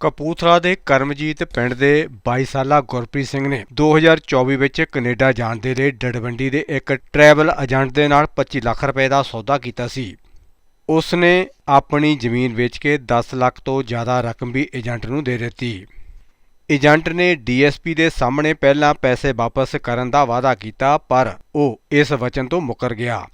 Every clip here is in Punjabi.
ਕਪੂਰਥਲਾ ਦੇ ਕਰਮਜੀਤ ਪਿੰਡ ਦੇ 22 ਸਾਲਾ ਗੁਰਪ੍ਰੀਤ ਸਿੰਘ ਨੇ 2024 ਵਿੱਚ ਕੈਨੇਡਾ ਜਾਣ ਦੇ ਲਈ ਡੜਵੰਡੀ ਦੇ ਇੱਕ ਟਰੈਵਲ ਏਜੰਟ ਦੇ ਨਾਲ 25 ਲੱਖ ਰੁਪਏ ਦਾ ਸੌਦਾ ਕੀਤਾ ਸੀ। ਉਸ ਨੇ ਆਪਣੀ ਜ਼ਮੀਨ ਵੇਚ ਕੇ 10 ਲੱਖ ਤੋਂ ਜ਼ਿਆਦਾ ਰਕਮ ਵੀ ਏਜੰਟ ਨੂੰ ਦੇ ਦਿੱਤੀ। ਏਜੰਟ ਨੇ ਡੀਐਸਪੀ ਦੇ ਸਾਹਮਣੇ ਪਹਿਲਾਂ ਪੈਸੇ ਵਾਪਸ ਕਰਨ ਦਾ ਵਾਅਦਾ ਕੀਤਾ, ਪਰ ਉਹ ਇਸ ਵਚਨ ਤੋਂ ਮੁੱਕਰ ਗਿਆ।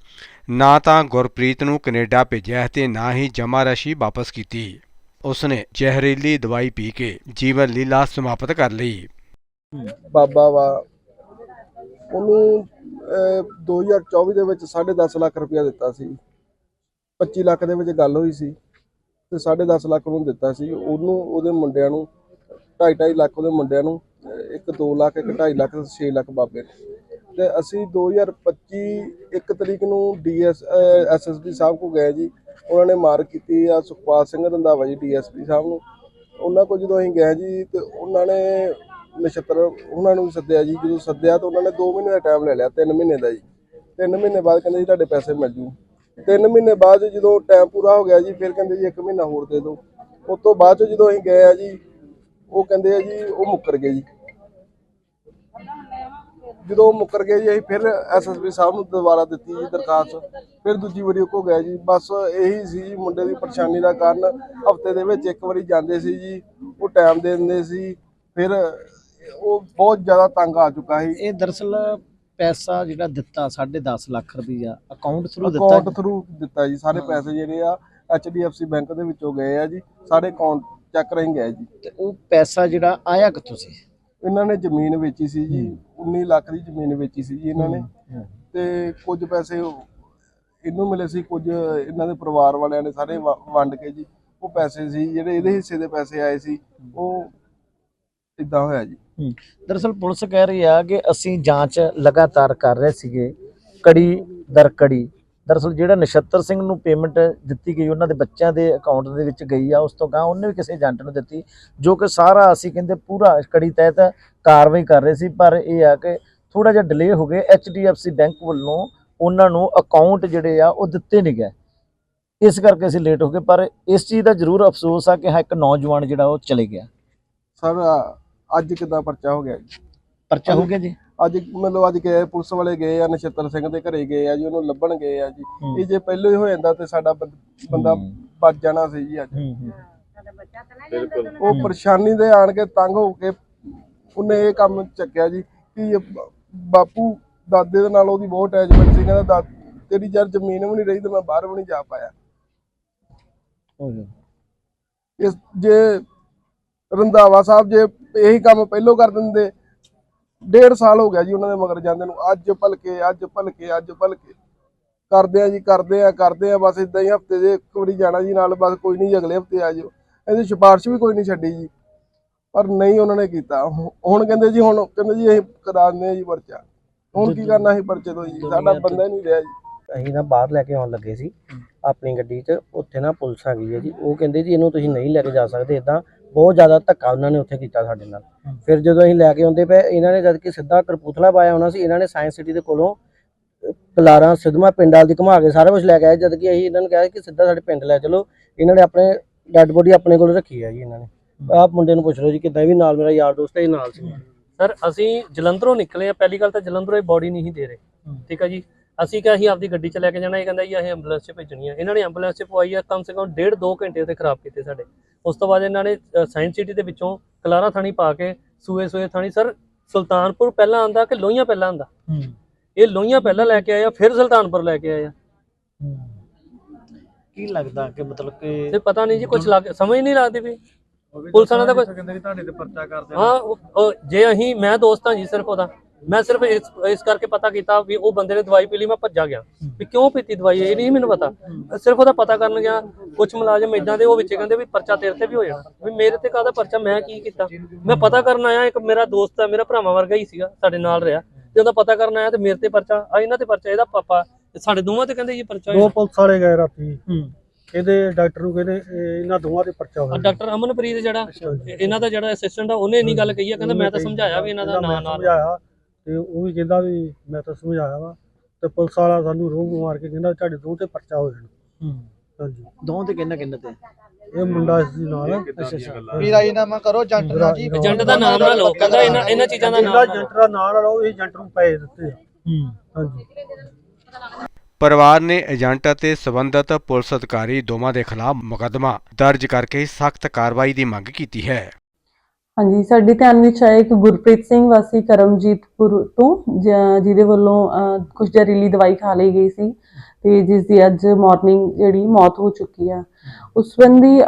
ਨਾ ਤਾਂ ਗੁਰਪ੍ਰੀਤ ਨੂੰ ਕੈਨੇਡਾ ਭੇਜਿਆ ਤੇ ਨਾ ਹੀ ਜਮ੍ਹਾਂ ਰਾਸ਼ੀ ਵਾਪਸ ਕੀਤੀ। ਉਸਨੇ ਜ਼ਹਿਰੀਲੀ ਦਵਾਈ ਪੀ ਕੇ ਜੀਵਨ ਲੀਲਾ ਸਮਾਪਤ ਕਰ ਲਈ। ਬਾਬਾ ਵਾ ਉਹਨੂੰ ਅਹ, 2024 ਦੇ ਵਿੱਚ 10.5 ਲੱਖ ਰੁਪਇਆ ਦਿੱਤਾ ਸੀ। 25 ਲੱਖ ਦੇ ਵਿੱਚ ਗੱਲ ਹੋਈ ਸੀ ਤੇ 10.5 ਲੱਖ ਉਹਨੂੰ ਦਿੱਤਾ ਸੀ। ਉਹਨੂੰ ਉਹਦੇ ਮੁੰਡਿਆਂ ਨੂੰ 2.5 ਲੱਖ ਉਹਦੇ ਮੁੰਡਿਆਂ ਨੂੰ ਅਹ, ਇੱਕ 2 ਲੱਖ ਇੱਕ 2.5 ਲੱਖ ਤੇ 6 ਲੱਖ ਬਾਬੇ ਨੂੰ। ਤੇ ਅਸੀਂ 2025 ਇੱਕ ਤਰੀਕ ਨੂੰ ਡੀਐਸ ਐਸਐਸਪੀ ਸਾਹਿਬ ਕੋ ਗਏ ਜੀ। ਉਹਨਾਂ ਨੇ ਮਾਰ ਕੀਤੀ ਆ ਸੁਖਪਾਲ ਸਿੰਘ ਰੰਧਾਵਾ ਜੀ, ਡੀਐਸਪੀ ਸਾਹਿਬ ਨੂੰ। ਉਹਨਾਂ ਕੋਲ ਜਦੋਂ ਅਸੀਂ ਗਏ ਜੀ ਤੇ ਉਹਨਾਂ ਨੇ ਨਛੱਤਰ ਉਹਨਾਂ ਨੂੰ ਵੀ ਸੱਦਿਆ ਜੀ। ਜਦੋਂ ਸੱਦਿਆ ਤਾਂ ਉਹਨਾਂ ਨੇ 2 ਮਹੀਨੇ ਦਾ ਟਾਈਮ ਲੈ ਲਿਆ 3 ਮਹੀਨੇ ਦਾ ਜੀ। 3 ਮਹੀਨੇ ਬਾਅਦ ਕਹਿੰਦੇ ਜੀ ਤੁਹਾਡੇ ਪੈਸੇ ਮਿਲ ਜੂ। 3 ਮਹੀਨੇ ਬਾਅਦ ਜਦੋਂ ਟਾਈਮ ਪੂਰਾ ਹੋ ਗਿਆ ਜੀ, ਫਿਰ ਕਹਿੰਦੇ ਜੀ 1 ਮਹੀਨਾ ਹੋਰ ਦੇ ਦਿਓ। ਉਸ ਤੋਂ ਬਾਅਦ 'ਚ ਜਦੋਂ ਅਸੀਂ ਗਏ ਆ ਜੀ, ਉਹ ਕਹਿੰਦੇ ਆ ਜੀ, ਉਹ ਮੁੱਕਰ ਗਏ ਜੀ। ਜਦੋਂ ਮੁੱਕਰ ਗਏ ਜੀ ਅਸੀਂ ਫਿਰ ਐਸਐਸਪੀ ਸਾਹਿਬ ਨੂੰ ਦੁਬਾਰਾ ਦਿੱਤੀ ਜੀ ਦਰਖਾਸਤ। ਫਿਰ ਦੂਜੀ ਵਾਰੀ ਉਹ ਕੋ ਗਏ ਜੀ। ਬਸ ਇਹੀ ਸੀ ਜੀ ਮੁੰਡੇ ਦੀ ਪਰੇਸ਼ਾਨੀ ਦਾ ਕਾਰਨ। ਹਫ਼ਤੇ ਦੇ ਵਿੱਚ ਇੱਕ ਵਾਰੀ ਜਾਂਦੇ ਸੀ ਜੀ ਉਹ ਟਾਈਮ ਦੇ ਦਿੰਦੇ ਸੀ। ਫਿਰ ਉਹ ਬਹੁਤ ਜ਼ਿਆਦਾ ਤੰਗ ਆ ਚੁੱਕਾ ਸੀ। ਇਹ ਦਰਅਸਲ ਪੈਸਾ ਜਿਹੜਾ ਦਿੱਤਾ 10.5 ਲੱਖ ਰੁਪਈਆ ਅਕਾਊਂਟ ਥਰੂ ਅਕਾਊਂਟ ਦਿੱਤਾ ਥਰੂ ਦਿੱਤਾ ਜੀ। ਸਾਰੇ ਪੈਸੇ ਜਿਹੜੇ ਆ HDFC ਬੈਂਕ ਦੇ ਵਿੱਚੋਂ ਗਏ ਆ ਜੀ। ਸਾਰੇ ਅਕਾਊਂਟ ਚੈੱਕ ਰਹੀ ਗਏ ਜੀ। ਤੇ ਉਹ ਪੈਸਾ ਜਿਹੜਾ ਆਇਆ ਕਿੱਥੋਂ ਸੀ? ਇਹਨਾਂ ਨੇ ਜ਼ਮੀਨ ਵੇਚੀ ਸੀ ਜੀ 19 ਲੱਖ ਦੀ ਜ਼ਮੀਨ ਵੇਚੀ ਸੀ ਜੀ ਇਹਨਾਂ ਨੇ। ਤੇ ਕੁਝ ਪੈਸੇ ਇਹਨੂੰ ਮਿਲੇ ਸੀ ਕੁਝ ਇਹਨਾਂ ਦੇ ਪਰਿਵਾਰ ਵਾਲਿਆਂ ਨੇ ਸਾਰੇ ਵੰਡ ਕੇ ਜੀ ਉਹ ਪੈਸੇ ਸੀ ਜਿਹੜੇ ਇਹਦੇ ਹਿੱਸੇ ਦੇ ਪੈਸੇ ਆਏ ਸੀ ਉਹ ਇਦਾਂ ਹੋਇਆ ਜੀ। ਦਰਅਸਲ ਪੁਲਿਸ ਕਹਿ ਰਹੀ ਆ ਕਿ ਅਸੀਂ ਜਾਂਚ ਲਗਾਤਾਰ ਕਰ ਰਹੇ ਸੀਗੇ ਕੜੀ ਦਰ ਕੜੀ। ਦਰਅਸਲ ਜਿਹੜਾ ਨਛੱਤਰ ਸਿੰਘ ਨੂੰ ਪੇਮੈਂਟ ਦਿੱਤੀ ਗਈ ਉਹਨਾਂ ਦੇ ਬੱਚਿਆਂ ਦੇ ਅਕਾਊਂਟ ਦੇ ਵਿੱਚ ਗਈ ਆ ਉਸ ਤੋਂ ਗਾਂ ਉਹਨੇ ਵੀ ਕਿਸੇ ਏਜੰਟ ਨੂੰ ਦਿੱਤੀ ਜੋ ਕਿ ਸਾਰਾ ਅਸੀਂ ਕਹਿੰਦੇ ਪੂਰਾ ਕੜੀ ਤਹਿਤ ਕਾਰਵਾਈ ਕਰ ਰਹੇ ਸੀ ਪਰ ਇਹ ਆ ਕਿ ਥੋੜਾ ਜਿਹਾ ਡਿਲੇ ਹੋ ਗਏ HDFC ਬੈਂਕ ਵੱਲੋਂ ਉਹਨਾਂ ਨੂੰ ਅਕਾਊਂਟ ਜਿਹੜੇ ਆ ਉਹ ਦਿੱਤੇ ਨਹੀਂ ਗਏ। ਇਸ ਕਰਕੇ ਅਸੀਂ ਲੇਟ ਹੋ ਗਏ ਪਰ ਇਸ ਚੀਜ਼ ਦਾ ਜ਼ਰੂਰ ਅਫਸੋਸ ਆ ਕਿ ਹਾਂ ਇੱਕ ਨੌਜਵਾਨ ਜਿਹੜਾ ਉਹ ਚਲੇ ਗਿਆ। ਸਰ ਅੱਜ ਕਿਦਾਂ ਪਰਚਾ ਹੋ ਗਿਆ ਜੀ? ਪਰਚਾ ਹੋ ਗਿਆ ਜੀ? ਅੱਜ ਮਤਲਬ ਅੱਜ ਗਏ ਪੁਲਿਸ ਵਾਲੇ ਗਏ ਆ ਨਛੱਤਰ ਸਿੰਘ ਦੇ ਘਰੇ ਗਏ ਆ ਜੀ ਉਹਨੂੰ ਲੱਭਣ ਗਏ ਆ ਜੀ। ਇਹ ਜੇ ਪਹਿਲਾਂ ਹੀ ਹੋ ਜਾਂਦਾ ਤੇ ਸਾਡਾ ਬੰ- ਬੰਦਾ। ਬਚ ਜਾਣਾ ਸੀ ਜੀ ਅੱਜ। ਹੂੰ ਹੂੰ। ਉਹ ਪਰੇਸ਼ਾਨੀ ਦੇ ਆਣ ਕੇ ਤੰਗ ਹੋ ਕੇ ਉਹਨੇ ਇਹ ਕੰਮ ਚੱਕਿਆ ਜੀ ਕਿ ਇਹ ਬ- ਬਾਪੂ ਦਾਦੇ ਦੇ ਨਾਲ ਉਹਦੀ ਬਹੁਤ ਅਟੈਚਮੈਂਟ ਸੀ ਕਹਿੰਦਾ ਦਾ ਤੇਰੀ ਯਾਰ ਜ਼ਮੀਨ ਵੀ ਨਹੀਂ ਰਹੀ ਤੇ ਮੈਂ ਬਾਹਰ ਵੀ ਨਹੀਂ ਜਾ ਪਾਇਆ। ਇਸ ਜੇ ਰੰਧਾਵਾ ਸਾਹਿਬ ਜੇ ਇਹੀ ਕੰਮ ਪਹਿਲੋਂ ਕਰ ਦਿੰਦੇ ਡੇਢ ਸਾਲ ਹੋ ਗਿਆ ਜੀ ਉਹਨਾਂ ਦੇ ਮਗਰ ਜਾਂਦੇ ਨੂੰ। ਅੱਜ ਭਲਕੇ ਅੱਜ ਭਲਕੇ ਅੱਜ ਭਲਕੇ। ਕਰਦੇ ਆ ਜੀ ਕਰਦੇ ਆ ਕਰਦੇ ਆ ਬਸ ਇਦਾਂ ਹੀ ਹਫ਼ਤੇ ਦੇ ਇੱਕ ਵਾਰੀ ਜਾਣਾ ਜੀ ਨਾਲ ਬਸ ਕੋਈ ਨਹੀਂ ਅਗਲੇ ਹਫ਼ਤੇ ਆ ਜਾਓ। ਇਹਦੀ ਸਿਫਾਰਿਸ਼ ਵੀ ਕੋਈ ਨਹੀਂ ਛੱਡੀ ਜੀ। ਪਰ ਨਹੀਂ ਉਹਨਾਂ ਨੇ ਕੀਤਾ। ਹੁਣ ਕਹਿੰਦੇ ਜੀ ਹੁਣ ਕਹਿੰਦੇ ਜੀ ਅਸੀਂ ਕਰਾ ਦਿੰਦੇ ਆ ਜੀ ਪਰਚਾ। ਹੁਣ ਕੀ ਕਰਨਾ ਸੀ ਪਰਚੇ ਤੋਂ ਜੀ? ਸਾਡਾ ਬੰਦਾ ਨਹੀਂ ਰਿਹਾ ਜੀ। ਅਸੀਂ ਨਾ ਬਾਹਰ ਲੈ ਕੇ ਆਉਣ ਲੱਗੇ ਸੀ। ਆਪਣੀ ਗੱਡੀ 'ਚ ਉੱਥੇ ਨਾ ਪੁਲਿਸ ਆ ਗਈ ਹੈ ਜੀ। ਉਹ ਕਹਿੰਦੇ ਜੀ ਇਹਨੂੰ ਤੁਸੀਂ ਨਹੀਂ ਲੈ ਕੇ ਜਾ ਸਕਦੇ। ਇਦਾਂ ਬਹੁਤ ਜ਼ਿਆਦਾ ਧੱਕਾ ਉਹਨਾਂ ਨੇ ਉੱਥੇ ਕੀਤਾ ਸਾਡੇ ਨਾਲ। ਫਿਰ ਜਦੋਂ ਅਸੀਂ ਲੈ ਕੇ ਆਉਂਦੇ ਪਏ ਇਹਨਾਂ ਨੇ ਜਦ ਕਿ ਸਿੱਧਾ ਕਰਪੂਥਲਾ ਪਾਇਆ ਹੋਣਾ ਸੀ ਇਹਨਾਂ ਨੇ ਸਾਇੰਸ ਸਿਟੀ ਦੇ ਕੋਲੋਂ ਕਲਾਰਾਂ ਸਿਧਮਾ ਪਿੰਡ ਵਾਲ ਦੀ ਘੁਮਾ ਕੇ ਸਾਰਾ ਕੁਝ ਲੈ ਕੇ ਆਏ ਜਦ ਕਿ ਅਸੀਂ ਇਹਨਾਂ ਨੂੰ ਕਿਹਾ ਕਿ ਸਿੱਧਾ ਸਾਡੇ ਪਿੰਡ ਲੈ ਚਲੋ ਇਹਨਾਂ ਨੇ ਆਪਣੇ ਡੈੱਡ ਬੋਡੀ ਆਪਣੇ ਕੋਲ ਰੱਖੀ ਹੈ ਜੀ ਇਹਨਾਂ ਨੇ। ਆਹ ਮੁੰਡੇ ਨੂੰ ਪੁੱਛ ਲਓ ਜੀ ਕਿੱਦਾਂ ਵੀ ਨਾਲ ਮੇਰਾ ਯਾਰ ਦੋਸਤ ਹੈ ਇਹ ਨਾਲ ਸੀ। ਸਰ ਅਸੀਂ ਜਲੰਧਰੋਂ ਨਿਕਲੇ ਆ ਪਹਿਲੀ ਗੱਲ ਤਾਂ ਜਲੰਧਰੋਂ ਇਹ ਬੋਡੀ ਨਹੀਂ ਦੇ ਰਹੇ। ਠੀਕ ਆ ਜੀ। ਅਸੀਂ ਕਿਹਾ ਅਸੀਂ ਆਪਦੀ ਗੱਡੀ 'ਚ ਲੈ ਕੇ ਜਾਣਾ ਇਹ ਕਹਿੰਦਾ ਜੀ ਅਸੀਂ ਐਂਬੂਲੈਂਸ 'ਚ ਭੇਜਣੀ ਆ। ਇਹਨਾਂ ਨੇ ਐਂਬੂਲੈਂਸ 'ਚ ਪਵਾਈ ਆ ਕਮ ਸੇ ਕਮ ਡੇਢ ਦੋ ਘੰਟੇ ਉੱਥੇ ਖਰਾਬ ਕੀਤੇ ਸਾਡੇ। ਉਸ ਤੋਂ ਬਾਅਦ ਇਹਨਾਂ ਨੇ ਸਾਇੰਸ ਸਿਟੀ ਦੇ ਵਿੱਚੋਂ ਕਲਾਰਾ ਥਾਣੀ ਪਾ ਕੇ ਸੂਏ ਸੂਏ ਥਾਣੀ ਸਰ ਸੁਲਤਾਨਪੁਰ ਪਹਿਲਾਂ ਆਂਦਾ ਕਿ ਲੋਹੀਆਂ ਪਹਿਲਾਂ ਆਂਦਾ? ਇਹ ਲੋਹੀਆਂ ਪਹਿਲਾਂ ਲੈ ਕੇ ਆਏ ਆ ਫਿਰ ਸੁਲਤਾਨਪੁਰ ਲੈ ਕੇ ਆਏ ਆ। ਕੀ ਲੱਗਦਾ ਕਿ ਮਤਲਬ ਕਿ ਤੇ ਪਤਾ ਨਹੀਂ ਜੀ ਕੁਝ ਲੱਗ ਸਮਝ ਨਹੀਂ ਲੱਗਦੀ ਵੀ। ਪੁਲਿਸ ਵਾਲਿਆਂ ਦਾ ਕੋਈ ਕਹਿੰਦੇ ਤੁਹਾਡੇ ਤੇ ਪਰਚਾ ਕਰਦੇ ਹਾਂ ਜੇ ਅਸੀਂ ਮੈਂ ਦੋਸਤ ਹਾਂ ਜੀ ਸਿਰਫ ਉਹਦਾ। ਮੈਂ ਸਿਰਫ ਇਸ ਇਸ ਕਰਕੇ ਪਤਾ ਕੀਤਾ ਵੀ ਉਹ ਬੰਦੇ ਨੇ ਦਵਾਈ ਪੀ ਲਈ ਮੈਂ ਭੱਜਾ ਗਿਆ। ਵੀ ਕਿਉਂ ਪੀਤੀ ਦਵਾਈ ਇਹ? ਨਹੀਂ ਮੈਨੂੰ ਪਤਾ। ਸਿਰਫ ਉਹਦਾ ਪਤਾ ਕਰਨ ਗਿਆ ਕੁਝ ਮੁਲਾਜ਼ਮ ਇਦਾਂ ਦੇ ਉਹ ਵਿੱਚੇ ਕਹਿੰਦੇ ਵੀ ਪਰਚਾ ਤੇਰੇ ਤੇ ਵੀ ਹੋ ਜਾਣਾ ਵੀ ਮੇਰੇ ਤੇ ਕਾਹਦਾ ਪਰਚਾ ਮੈਂ ਕੀ ਕੀਤਾ? ਮੈਂ ਪਤਾ ਕਰਨ ਆਇਆ ਇੱਕ ਮੇਰਾ ਦੋਸਤ ਹੈ ਮੇਰਾ ਭਰਾਵਾਂ ਵਰਗਾ ਹੀ ਸੀਗਾ ਸਾਡੇ ਨਾਲ ਰਿਹਾ। ਤੇ ਉਹਦਾ ਪਤਾ ਕਰਨ ਆਇਆ ਤੇ ਮੇਰੇ ਤੇ ਪਰਚਾ ਆ ਇਹਨਾਂ ਤੇ ਪਰਚਾ ਇਹਦਾ ਪਾਪਾ ਤੇ ਸਾਡੇ ਦੋਵਾਂ ਤੇ ਕਹਿੰਦੇ ਜੀ ਪਰਚਾ ਦੋ ਪੁਲਿਸ ਵਾਲੇ ਗਏ ਰਾਤੀ। ਹੂੰ। ਇਹਦੇ ਡਾਕਟਰ ਨੂੰ ਕਹਿੰਦੇ ਇਹ ਇਹਨਾਂ ਦੋਵਾਂ ਦੇ ਪਰਚਾ ਹੋਇਆ। ਡਾਕਟਰ ਅਮਨਪ੍ਰੀਤ ਜਿਹੜਾ ਇਹਨਾਂ ਦਾ ਜਿਹੜਾ ਅਸਿਸਟੈਂਟ ਆ ਉਹਨੇ ਇੰਨੀ ਗੱਲ ਕਹੀ ਆ ਕਹਿੰਦਾ ਮੈਂ ਤਾਂ ਸਮਝਾਇਆ ਵੀ ਇਹਨਾਂ ਦਾ ਨਾਂ ਨਾਲ। ਸਮਝਾਇਆ। ਤੇ ਉਹ ਵੀ ਕਹਿੰਦਾ ਵੀ ਮੈਂ ਤਾਂ ਸਮਝਾਇਆ ਵਾ ਤੇ ਪੁਲਿਸ ਵਾਲਾ ਸਾਨੂੰ ਰੋਹ ਮਾਰ ਕੇ ਕਹਿੰਦਾ ਤੁਹਾਡੇ ਦੋ ਤੇ ਪਰਚਾ ਹੋ ਜਾਣਾ। ਹੂੰ। ਹਾਂਜੀ। ਦੋਵਾਂ ਤੇ ਕਿੰਨਾ ਕਿੰਨਾ ਤੇ? ਇਹ ਮੁੰਡਾ ਇਸ ਦੇ ਨਾਲ ਅੱਛਾ ਅੱਛਾ। ਰਾਜੀਨਾਮਾ ਕਰੋ ਜੰਟ ਨਾਲ ਜੀ ਏਜੰਟ ਦਾ ਨਾਮ ਨਾ ਲਓ। ਕਹਿੰਦਾ ਇਹਨਾਂ ਇਹਨਾਂ ਚੀਜ਼ਾਂ ਦਾ ਜਿਹੜਾ ਨਾਮ ਏਜੰਟ ਦਾ ਨਾਂ ਨਾ ਲਓ ਇਹ ਏਜੰਟ ਨੂੰ ਪੈਸੇ ਦਿੱਤੇ ਆ। ਹੂੰ। ਹਾਂਜੀ। ਪਰਿਵਾਰ ਨੇ ਏਜੰਟ ਅਤੇ ਸਬੰਧਤ ਪੁਲਿਸ ਅਧਿਕਾਰੀ ਦੋਵਾਂ ਦੇ ਖਿਲਾਫ ਮੁਕੱਦਮਾ ਦਰਜ ਕਰਕੇ ਸਖਤ ਕਾਰਵਾਈ ਦੀ ਮੰਗ ਕੀਤੀ ਹੈ। ਹਾਂਜੀ ਸਾਡੇ ਧਿਆਨ ਵਿੱਚ ਆਇਆ ਕਿ ਗੁਰਪ੍ਰੀਤ ਸਿੰਘ ਵਾਸੀ ਕਰਮਜੀਤਪੁਰ ਤੋਂ ਜਿਹਦੇ ਵੱਲੋਂ ਕੁਝ ਜ਼ਹਿਰੀਲੀ ਦਵਾਈ ਖਾ ਲਈ ਗਈ ਸੀ ਤੇ ਜਿਸ ਦੀ ਅੱਜ ਮਾਰਨਿੰਗ ਜਿਹੜੀ ਮੌਤ ਹੋ ਚੁੱਕੀ ਆ। ਉਸ ਸੰਬੰਧੀ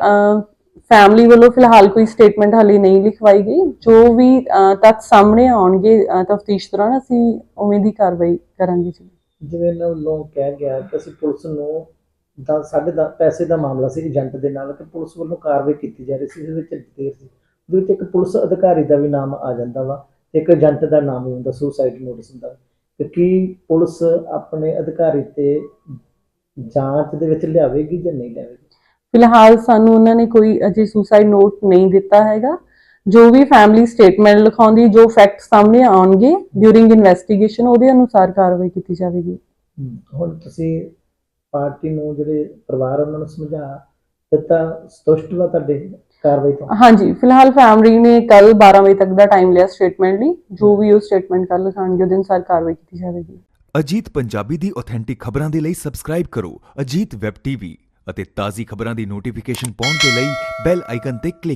ਫੈਮਿਲੀ ਵੱਲੋਂ ਫਿਲਹਾਲ ਕੋਈ ਸਟੇਟਮੈਂਟ ਹਾਲੇ ਨਹੀਂ ਲਿਖਵਾਈ ਗਈ। ਜੋ ਵੀ ਅਹ, ਸਾਹਮਣੇ ਆਉਣਗੇ ਤਫਤੀਸ਼ ਦੌਰਾਨ ਅਸੀਂ ਉਵੇਂ ਦੀ ਕਾਰਵਾਈ ਕਰਾਂਗੇ ਜੀ। ਜਿਵੇਂ ਇਹਨਾਂ ਵੱਲੋਂ ਕਿਹਾ ਗਿਆ ਕਿ ਅਸੀਂ ਪੁਲਿਸ ਨੂੰ ਦਾ ਸਾਡੇ ਦਾ ਪੈਸੇ ਦਾ ਮਾਮਲਾ ਸੀ ਏਜੰਟ ਦੇ ਨਾਲ ਕਿ ਪੁਲਿਸ ਵੱਲੋਂ ਕਾਰਵਾਈ ਕੀਤੀ ਜਾ ਰਹੀ ਸੀ ਇਹਦੇ ਵਿੱਚ ਦੇਰ ਸੀ। ਉਹਦੇ ਵਿੱਚ ਇੱਕ ਪੁਲਿਸ ਅਧਿਕਾਰੀ ਦਾ ਵੀ ਨਾਮ ਆ ਜਾਂਦਾ ਵਾ ਇੱਕ ਏਜੰਟ ਦਾ ਨਾਮ ਵੀ ਹੁੰਦਾ ਸੁਸਾਈਡ ਨੋਟਿਸ ਹੁੰਦਾ। ਤੇ ਕੀ ਪੁਲਿਸ ਆਪਣੇ ਅਧਿਕਾਰੀ ਤੇ ਜਾਂਚ ਦੇ ਵਿੱਚ ਲਿਆਵੇਗੀ ਜਾਂ ਨਹੀਂ ਲਿਆਵੇਗੀ? ਫਿਲਹਾਲ ਸਾਨੂੰ ਉਹਨਾਂ ਨੇ ਕੋਈ ਅਜੇ ਸੁਸਾਈਡ ਨੋਟ ਨਹੀਂ ਦਿੱਤਾ ਹੈਗਾ। ਜੋ ਵੀ ਫੈਮਿਲੀ ਸਟੇਟਮੈਂਟ ਲਿਖਾਉਂਦੀ ਜੋ ਫੈਕਟ ਸਾਹਮਣੇ ਆਉਣਗੇ ਡਿਊਰਿੰਗ ਇਨਵੈਸਟੀਗੇਸ਼ਨ ਉਹਦੇ ਅਨੁਸਾਰ ਕਾਰਵਾਈ ਕੀਤੀ ਜਾਵੇਗੀ। ਹੁਣ ਤੁਸੀਂ ਪਾਰਟੀ ਨੂੰ ਜਿਹੜੇ ਪਰਿਵਾਰ ਉਹਨਾਂ ਨੂੰ ਸਮਝਾ ਦਿੱਤਾ ਸੰਤੁਸ਼ਟ ਵਾ ਤੁਹਾਡੇ? ਕਾਰਵਾਈ ਤੋਂ? ਹਾਂਜੀ ਫਿਲਹਾਲ ਫੈਮਿਲੀ ਨੇ ਕੱਲ 12 ਵਜੇ ਤੱਕ ਦਾ ਟਾਈਮ ਲਿਆ ਸਟੇਟਮੈਂਟ ਲਈ। ਜੋ ਵੀ ਉਹ ਸਟੇਟਮੈਂਟ ਕੱਲ ਲਿਖਾਣਗੇ ਉਹਦੇ ਅਨੁਸਾਰ ਕਾਰਵਾਈ ਕੀਤੀ ਜਾਵੇਗੀ। ਅਜੀਤ ਪੰਜਾਬੀ ਦੀ ਆਥੈਂਟਿਕ ਖਬਰਾਂ ਦੇ ਲਈ ਸਬਸਕ੍ਰਾਈਬ ਕਰੋ ਅਜੀਤ ਵੈਬ ਟੀਵੀ ਅਤੇ ਤਾਜ਼ੀ ਖਬਰਾਂ ਦੀ ਨੋਟੀਫਿਕੇਸ਼ਨ ਪਾਉਣ ਦੇ ਲਈ ਬੈਲ ਆਈਕਨ ਤੇ ਕਲਿੱਕ